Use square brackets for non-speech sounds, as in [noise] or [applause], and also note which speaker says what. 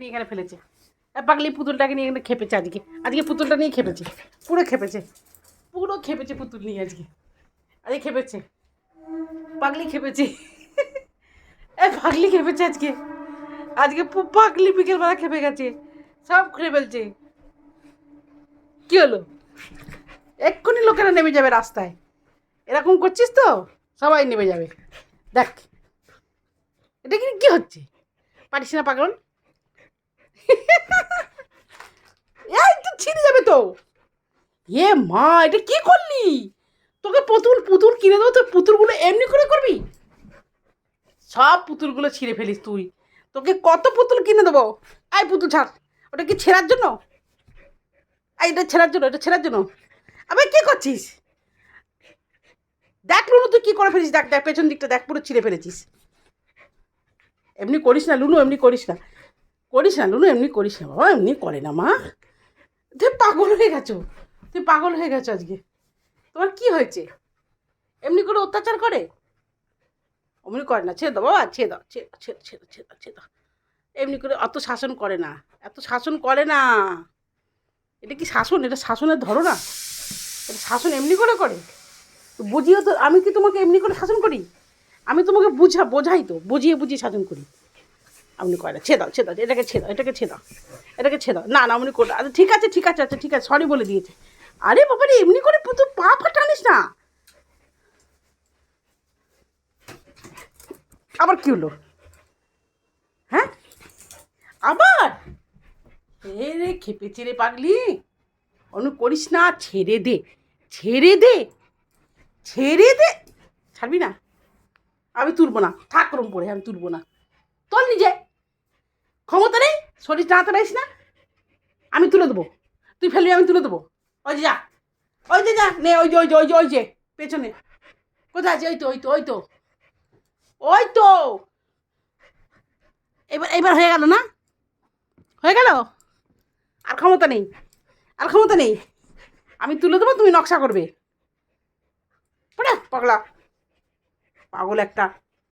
Speaker 1: নিয়ে এখানে ফেলেছে। পাগলি পুতুলটাকে নিয়ে এখানে খেপেছে আজকে। আজকে পুতুলটা নিয়ে খেপেছে। পুরো খেপেছে। পুরো খেপেছে পুতুল নিয়ে আজকে। আজকে খেপেছে। পাগলি খেপেছে। এ পাগলি খেপেছে আজকে। আজকে পাগলি বিকেলবেলা খেপে গেছে। সব খুলে ফেলছে। কি হলো? এক্ষুনি লোকেরা নেমে যাবে রাস্তায়। এরকম করছিস তো? সবাই নেমে যাবে। দেখ। এটা কি কি হচ্ছে? পারিস না পাগল [laughs] এই তো ছিঁড়ে যাবে তো। এ মা, এটা কি করলি? তোকে পুতুল পুতুল কিনে দেবো তোর পুতুলগুলো এমনি করে করবি? সব পুতুলগুলো ছিঁড়ে ফেলিস তুই। তোকে কত পুতুল কিনে দেবো? আই পুতুল ছাড়। ওটা কি ছেঁড়ার জন্য? এই এটা ছেঁড়ার জন্য, এটা ছেঁড়ার জন্য। আবে কি করছিস? দেখ লুনু, তুই কী করে ফেলিস দেখ দেখ, পেছন দিকটা দেখ, পুরো ছিঁড়ে ফেলেছিস। এমনি করিস না, লুনু, এমনি করিস না। করিস না লুনু এমনি করিস না বাবা এমনি করে না মা। তুই পাগল হয়ে গেছো তুই পাগল হয়ে গেছো আজকে। তোমার কি হয়েছে? এমনি করে অত্যাচার করে? অমনি করে না ছেড়ে দাও বাবা ছেড়ে দাও ছেড়ে ছেড়ে ছেড়ে ছেড়ে দাও, ছেড়ে দাও। এমনি করে অত শাসন করে না এত শাসন করে না। এটা কি শাসন? এটা শাসনের ধরো না এটা শাসন এমনি করে করে? বুঝিয়ে তো আমি কি তোমাকে এমনি করে শাসন করি? আমি তোমাকে বুঝা বোঝাই তো বুঝিয়ে বুঝিয়ে শাসন করি। আপনি করে না ছে দাও এটাকে ছে দাও এটাকে ছে দাও এটাকে ছে দাও না না আপনি করে আচ্ছা ঠিক আছে ঠিক আছে আচ্ছা ঠিক আছে সরি বলে দিয়েছে। আরে বাবা রে, এমনি করে তুই পা ফাটানিস না। আবার কি হলো? হ্যাঁ? আবার? এ রে খেপেছে রে পাগলি। অনু করিস না, ছেড়ে দে ছেড়ে দে ছেড়ে দে। ছাড়বি না? আমি তুলবো না। থাক রুম পড়ে আমি তুলবো না। তোর নিজে। ক্ষমতা নেই? শরীর টানাতে রাখিস না? আমি তুলে দেবো। তুই ফেলবি, আমি তুলে দেবো। ওই যে যা। ওই যে যা, নে, ওই যে ওই যে ওই যে ওই যে, পেছনে। কোথায় আছে ওই তো ওই তো ওই তো। ওই তো। এবার এবার হয়ে গেল না? হয়ে গেল? আর ক্ষমতা নেই। আর ক্ষমতা নেই। আমি তুলে দেবো, তুমি নকশা করবে। পড়ে, পাগলা। পাগল একটা।